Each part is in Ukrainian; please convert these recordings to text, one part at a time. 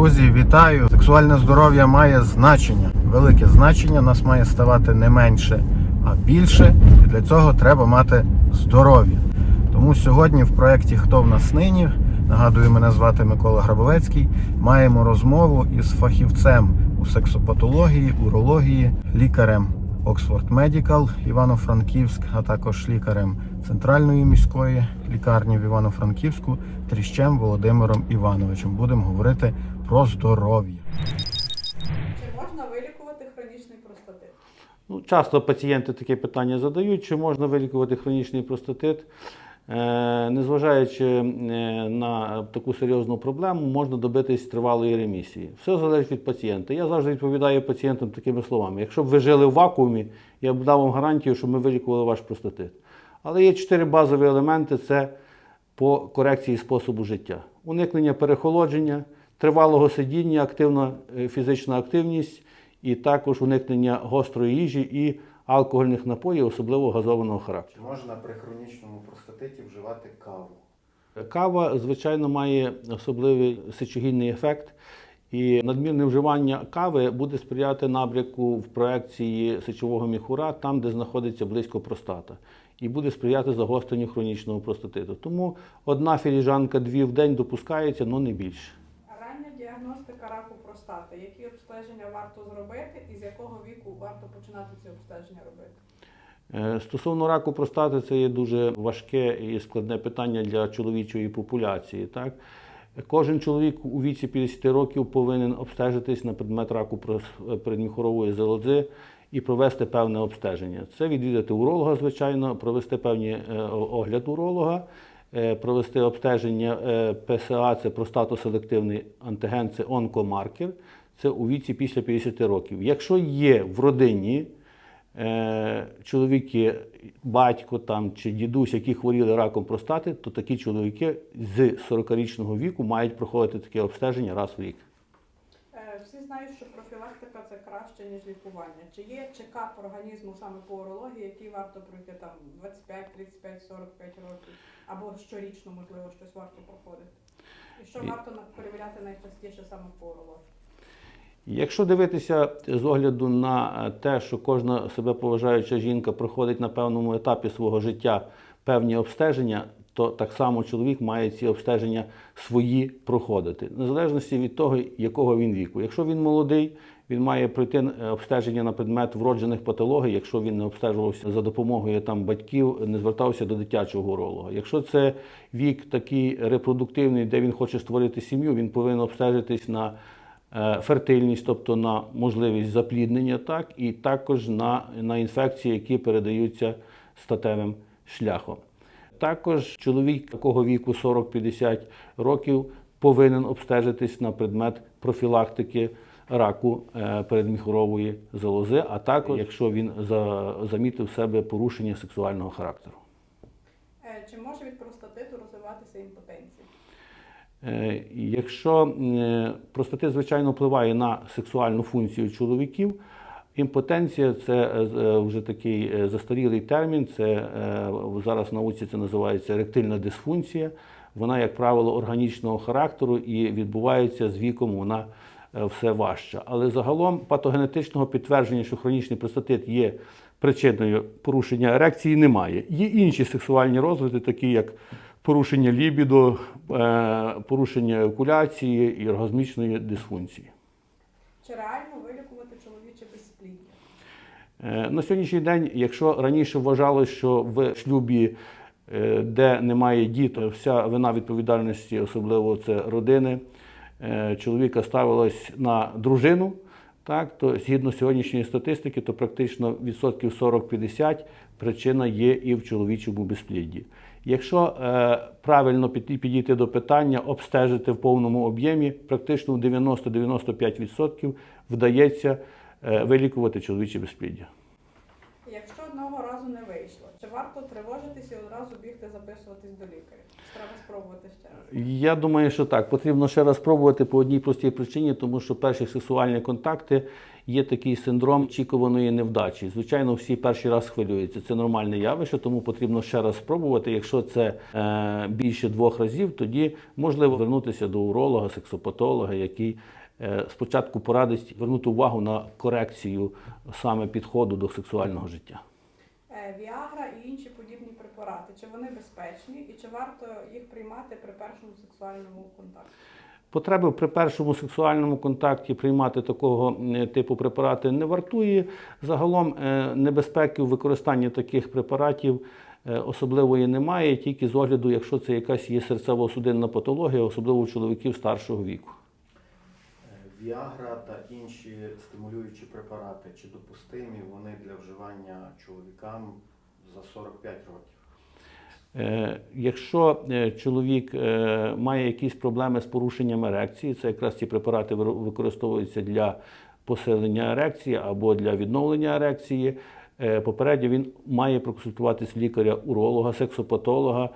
Друзі, вітаю! Сексуальне здоров'я має значення, велике значення. Нас має ставати не менше, а більше. І для цього треба мати здоров'я. Тому сьогодні в проєкті Хто в нас нині? Нагадую, мене звати Микола Грабовецький. Маємо розмову із фахівцем у сексопатології, урології, лікарем Oxford Medical Івано-Франківськ, а також лікарем Центральної міської лікарні в Івано-Франківську Тріщем Володимиром Івановичем. Будемо говорити про здоров'я. Чи можна вилікувати хронічний простатит? Ну, часто пацієнти таке питання задають, чи можна вилікувати хронічний простатит. Е, Незважаючи е, на таку серйозну проблему, можна добитись тривалої ремісії. Все залежить від пацієнта. Я завжди відповідаю пацієнтам такими словами: якщо б ви жили в вакуумі, я б дав вам гарантію, що ми вилікували ваш простатит. Але є чотири базові елементи: це по корекції способу життя: уникнення перехолодження, тривалого сидіння, активна е, фізична активність і також уникнення гострої їжі і алкогольних напоїв, особливо газованого характеру. Чи можна при хронічному простатиті вживати каву? Кава, звичайно, має особливий сечогінний ефект, і надмірне вживання кави буде сприяти набряку в проекції сечового міхура, там, де знаходиться близько простата, і буде сприяти загостренню хронічного простатиту. Тому одна філіжанка дві в день допускається, але не більше. Діагностика раку простати. Які обстеження варто зробити і з якого віку варто починати ці обстеження робити? Е, Стосовно раку простати, це є дуже важке і складне питання для чоловічої популяції. Так? Кожен чоловік у віці 50 років повинен обстежитись на предмет раку передміхорової залози і провести певне обстеження. Це відвідати уролога, звичайно, провести певний огляд уролога, е, провести обстеження е, ПСА, це простатоселективний антиген, це онкомаркер, це у віці після 50 років. Якщо є в родині е, чоловіки, батько там чи дідусь, які хворіли раком простати, то такі чоловіки з 40-річного віку мають проходити таке обстеження раз в рік. Знають, що профілактика це краще, ніж лікування. Чи є чекап організму саме по урології, який варто пройти там 25, 35, 45 років, або щорічно, можливо, щось варто проходити? І що варто перевіряти найчастіше саме по урології? Якщо дивитися з огляду на е, те, що кожна себе поважаюча жінка проходить на певному етапі свого життя певні обстеження, то так само чоловік має ці обстеження свої проходити, незалежності від того, якого він віку. Якщо він молодий, він має пройти е, обстеження на предмет вроджених патологій, якщо він не обстежувався за допомогою там батьків, не звертався до дитячого уролога. Якщо це вік такий репродуктивний, де він хоче створити сім'ю, він повинен обстежитись на е, фертильність, тобто на можливість запліднення, так, і також на, на інфекції, які передаються статевим шляхом. Також чоловік такого віку 40-50 років повинен обстежитись на предмет профілактики раку е, передміхорової залози, а також якщо він за, замітив в себе порушення сексуального характеру. Е, Чи може від простатиту розвиватися імпотенція? Е, Якщо простатит, звичайно, впливає на сексуальну функцію чоловіків, імпотенція це е, е, вже такий е, застарілий термін. Це зараз в науці це називається еректильна дисфункція. Вона, як правило, органічного характеру і відбувається з віком. Вона все важча. Але загалом патогенетичного підтвердження, що хронічний простатит є причиною порушення ерекції, немає. Є інші сексуальні розлади, такі як порушення лібідо, е, порушення евакуляції і оргазмічної дисфункції. Чи реально вилікувати чоловіче безпліддя? Е, На сьогоднішній день, якщо раніше вважалося, що в шлюбі, е, де немає дітей, вся вина відповідальності, особливо це родини, е, чоловіка ставилась на дружину, так, то згідно сьогоднішньої статистики, то практично відсотків 40-50 причина є і в чоловічому безплідді. Якщо е, правильно підійти до питання, обстежити в повному об'ємі, практично в 90-95% вдається вилікувати чоловіче безпліддя. Якщо одного разу не вийшло, чи варто тривожитися і одразу бігти записуватись до лікаря? Треба спробувати ще раз? Я думаю, що так. Потрібно ще раз спробувати по одній простій причині, тому що перші сексуальні контакти є такий синдром очікуваної невдачі. Звичайно, всі перший раз хвилюються. Це нормальне явище, тому потрібно ще раз спробувати. Якщо це е, більше двох разів, тоді можливо звернутися до уролога, сексопатолога, який е, спочатку порадить звернути увагу на корекцію саме підходу до сексуального життя. Е, Віагра і інші подібні препарати. Чи вони безпечні і чи варто їх приймати при першому сексуальному контакті? Потреби при першому сексуальному контакті приймати такого е, типу препарати не вартує. Загалом е, небезпеки в використанні таких препаратів е, особливої немає, тільки з огляду, якщо це якась є серцево-судинна патологія, особливо у чоловіків старшого віку. Віагра та інші стимулюючі препарати, чи допустимі вони для вживання чоловікам за 45 років? Е, Якщо е, чоловік е, має якісь проблеми з порушенням ерекції, це якраз ці препарати використовуються для посилення ерекції або для відновлення ерекції. Попередньо він має проконсультуватись лікаря, уролога, сексопатолога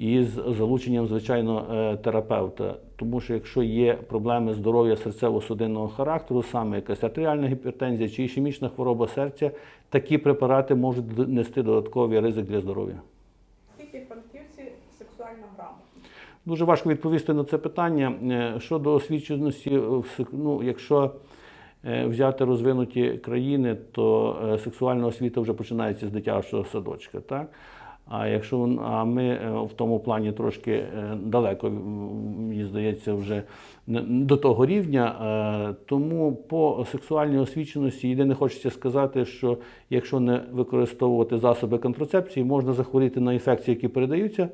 із залученням, звичайно, е, терапевта. Тому що якщо є проблеми здоров'я серцево-судинного характеру, саме якась артеріальна гіпертензія чи ішемічна хвороба серця, такі препарати можуть нести додатковий ризик для здоров'я. Скільки франківці сексуально грамотні? Дуже важко відповісти на це питання. Е, Щодо освіченості, в ну, якщо е, взяти розвинуті країни, то е, сексуальна освіта вже починається з дитячого садочка. Так? А якщо а ми е, в тому плані трошки е, далеко, мені здається, вже до того рівня. Е, Тому по сексуальній освіченості єдине хочеться сказати, що якщо не використовувати засоби контрацепції, можна захворіти на інфекції, які передаються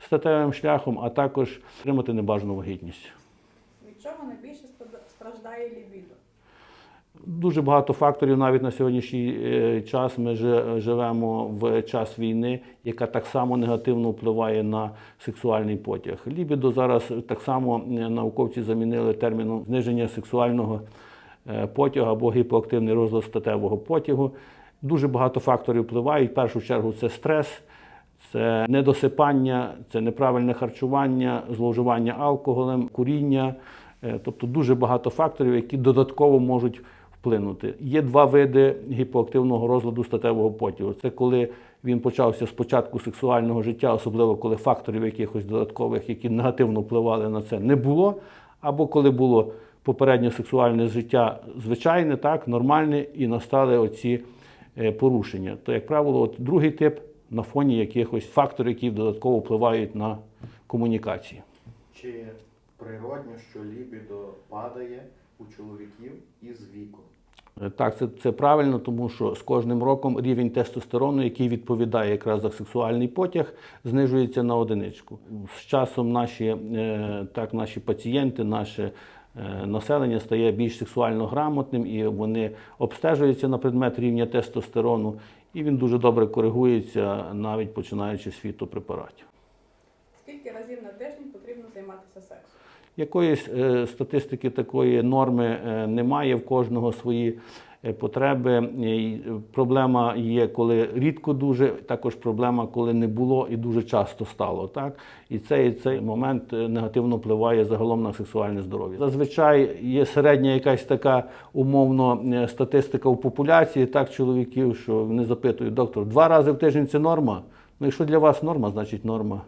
статевим шляхом, а також отримати небажану вагітність. Від чого найбільше страждає лібідо? Дуже багато факторів навіть на сьогоднішній е, час. Ми жи- живемо в час війни, яка так само негативно впливає на сексуальний потяг. Лібідо зараз так само е, науковці замінили терміном зниження сексуального е, потягу або гіпоактивний розлад статевого потягу. Дуже багато факторів впливають. В першу чергу це стрес, це недосипання, це неправильне харчування, зловживання алкоголем, куріння. Тобто дуже багато факторів, які додатково можуть вплинути. Є два види гіпоактивного розладу статевого потягу. Це коли він почався з початку сексуального життя, особливо коли факторів якихось додаткових, які негативно впливали на це, не було, або коли було попереднє сексуальне життя звичайне, так, нормальне, і настали оці е, порушення. То, як правило, от другий тип на фоні якихось факторів, які додатково впливають на комунікації. Чи природньо, що лібідо падає у чоловіків із віком? Е, Так, це, це правильно, тому що з кожним роком рівень тестостерону, який відповідає якраз за сексуальний потяг, знижується на одиничку. З часом наші, е, так, наші пацієнти, наше е, населення стає більш сексуально грамотним і вони обстежуються на предмет рівня тестостерону, і він дуже добре коригується, навіть починаючи з фітопрепаратів. Скільки разів на тиждень потрібно займатися сексом? Якоїсь е, статистики такої норми е, немає, в кожного свої е, потреби. Проблема є, коли рідко дуже, також проблема, коли не було і дуже часто стало. Так? І цей, цей момент негативно впливає загалом на сексуальне здоров'я. Зазвичай є середня якась така умовно статистика в популяції, так, чоловіків, що вони запитують, доктор, два рази в тиждень це норма? Ну, якщо для вас норма, значить норма.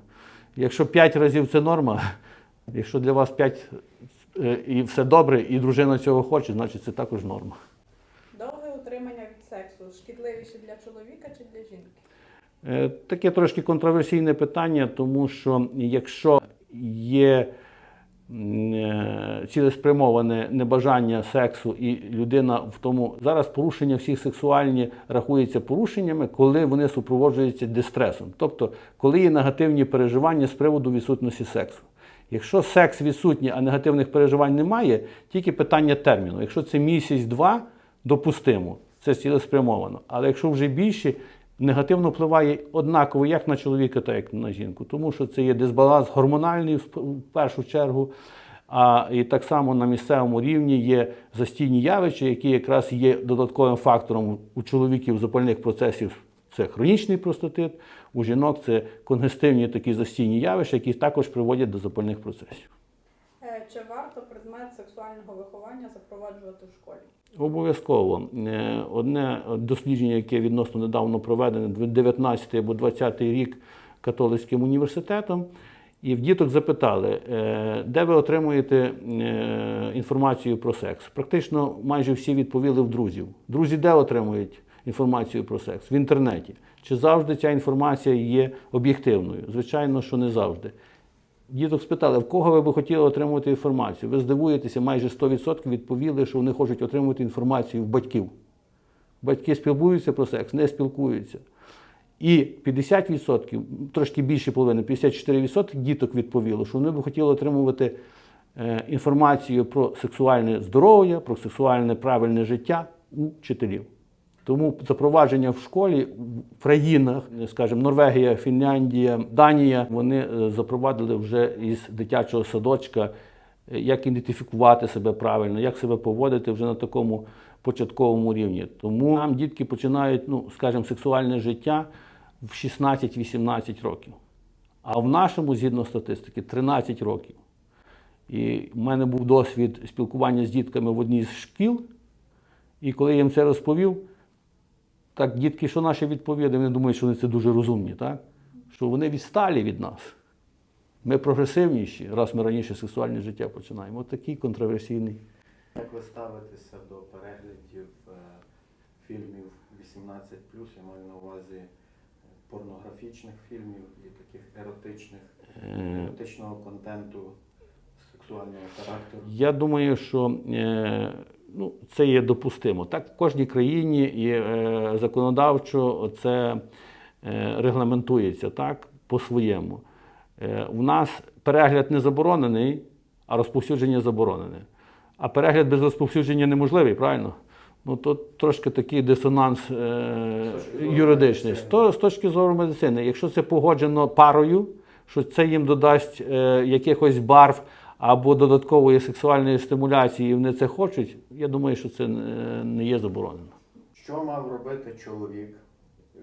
Якщо п'ять разів це норма, Якщо для вас 5 і все добре, і дружина цього хоче, значить це також норма. Довге утримання від сексу шкідливіше для чоловіка чи для жінки? Е, Таке трошки контроверсійне питання, тому що якщо є е, цілеспрямоване небажання сексу, і людина в тому зараз порушення всіх сексуальні рахуються порушеннями, коли вони супроводжуються дистресом, тобто коли є негативні переживання з приводу відсутності сексу. Якщо секс відсутній, а негативних переживань немає, тільки питання терміну. Якщо це місяць-два, допустимо, це цілеспрямовано. Але якщо вже більше, негативно впливає однаково як на чоловіка, так і на жінку. Тому що це є дисбаланс гормональний в першу чергу. А і так само на місцевому рівні є застійні явища, які якраз є додатковим фактором у чоловіків запальних процесів. Це хронічний простатит, у жінок це конгестивні такі застійні явища, які також приводять до запальних процесів. Е, Чи варто предмет сексуального виховання запроваджувати в школі? Обов'язково. Е, Одне дослідження, яке відносно недавно проведене, 19 або 20 рік католицьким університетом, і в діток запитали, е, де ви отримуєте інформацію про секс. Практично майже всі відповіли в друзів. Друзі, де отримують інформацію про секс? В інтернеті. Чи завжди ця інформація є об'єктивною? Звичайно, що не завжди. Діток спитали, в кого ви би хотіли отримувати інформацію. Ви здивуєтеся, майже 100% відповіли, що вони хочуть отримувати інформацію в батьків. Батьки спілкуються про секс, не спілкуються. І 50%, трошки більше половини, 54% діток відповіло, що вони б хотіли отримувати е, інформацію про сексуальне здоров'я, про сексуальне правильне життя у вчителів. Тому запровадження в школі в країнах, скажімо, Норвегія, Фінляндія, Данія, вони е, запровадили вже із дитячого садочка, е, як ідентифікувати себе правильно, як себе поводити вже на такому початковому рівні. Тому нам дітки починають, ну, скажімо, сексуальне життя в 16-18 років. А в нашому, згідно статистики, 13 років. І в мене був досвід спілкування з дітками в одній з шкіл. І коли я їм це розповів, так дітки, що наші відповіді, вони думають, що вони це дуже розумні, так? що вони відсталі від нас. Ми прогресивніші, раз ми раніше сексуальне життя починаємо. От такий контроверсійний. Як ви ставитеся до переглядів е, фільмів 18 я маю на увазі е, порнографічних фільмів і таких еротичних, Е, еротичного контенту сексуального характеру? Я думаю, що ну, це є допустимо. Так, в кожній країні і е, законодавчо це е, регламентується так, по-своєму. Е, у нас перегляд не заборонений, а розповсюдження заборонене. А перегляд без розповсюдження неможливий, правильно? Ну, то трошки такий дисонанс е, юридичний. З то- з точки зору медицини, якщо це погоджено парою, що це їм додасть е, якихось барв або додаткової сексуальної стимуляції, і вони це хочуть, я думаю, що це не- не є заборонено. Що мав робити чоловік,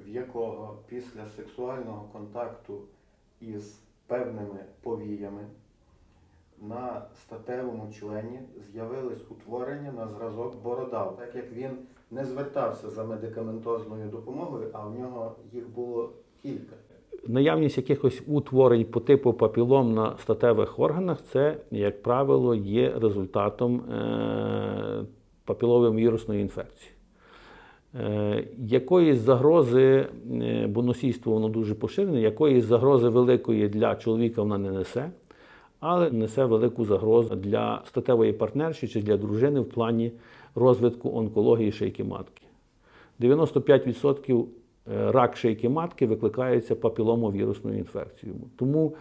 в якого після сексуального контакту із певними повіями на статевому члені з'явились утворення на зразок бородав, так як він не звертався за медикаментозною допомогою, а в нього їх було кілька. Наявність якихось утворень по типу папілом на статевих органах, це, як правило, є результатом е, папілової вірусної інфекції. Е, якоїсь загрози, е, бо носійство воно дуже поширене, якоїсь загрози великої для чоловіка вона не несе, але несе велику загрозу для статевої партнерші чи для дружини в плані розвитку онкології шийки матки. 95% е, рак шийки матки викликається папіломовірусною інфекцією. Тому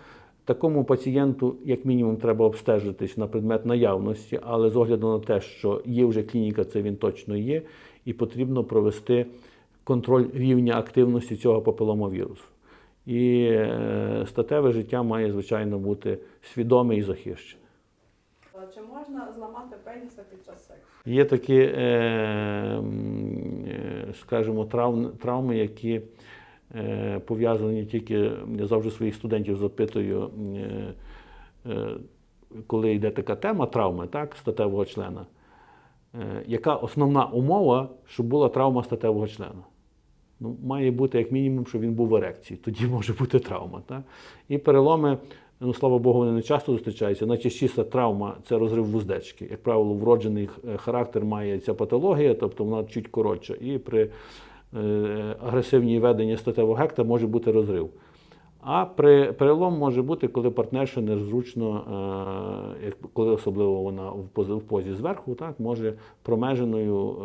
такому пацієнту, як мінімум, треба обстежитись на предмет наявності, але з огляду на те, що є вже клініка, це він точно є, і потрібно провести контроль рівня активності цього папіломовірусу. І е, статеве життя має, звичайно, бути свідоме і захищене. Чи можна зламати пеніса під час сексу? Є такі, е, е, скажімо, травми, травми, які е, пов'язані тільки, я завжди своїх студентів запитую, е, е, коли йде така тема травми, так, статевого члена, яка основна умова, щоб була травма статевого члена? Ну, має бути як мінімум, щоб він був в ерекції, тоді може бути травма. Так? І переломи, ну слава Богу, вони не часто зустрічаються. Найчастіша травма це розрив вуздечки. Як правило, вроджений е, характер має ця патологія, тобто вона чуть коротша. І при е, агресивній веденні статевого гекта може бути розрив. А при перелом може бути, коли партнерша незручно, е, коли особливо вона в позі, зверху, так, може промеженою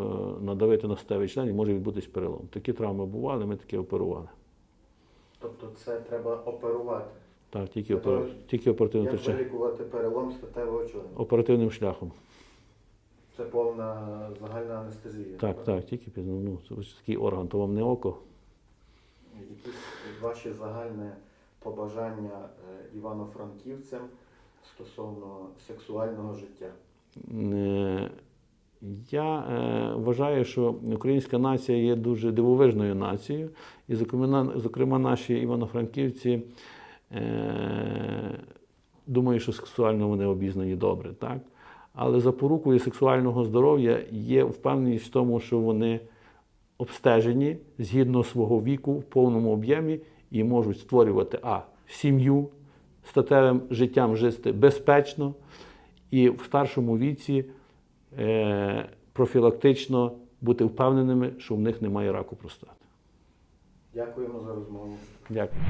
надавити на статевий член і може відбутись перелом. Такі травми бували, ми такі оперували. Тобто це треба оперувати. Так, тільки, Це опер... то- тільки оперативним, Як втруча- вилікувати перелом статевого члена? оперативним шляхом. Це повна загальна анестезія. Так, так, тільки під ну, це ось такий орган, то вам не око. Якісь ваші загальне побажання е, івано-франківцям стосовно сексуального життя? Е, Я е, вважаю, що українська нація є дуже дивовижною нацією, і, зокрема, зокрема наші івано-франківці, думаю, що сексуально вони обізнані добре, так? Але запорукою сексуального здоров'я є впевненість в тому, що вони обстежені згідно свого віку в повному об'ємі і можуть створювати а сім'ю статевим життям жити безпечно, і в старшому віці е, профілактично бути впевненими, що в них немає раку простати. Дякуємо за розмову. Дякую.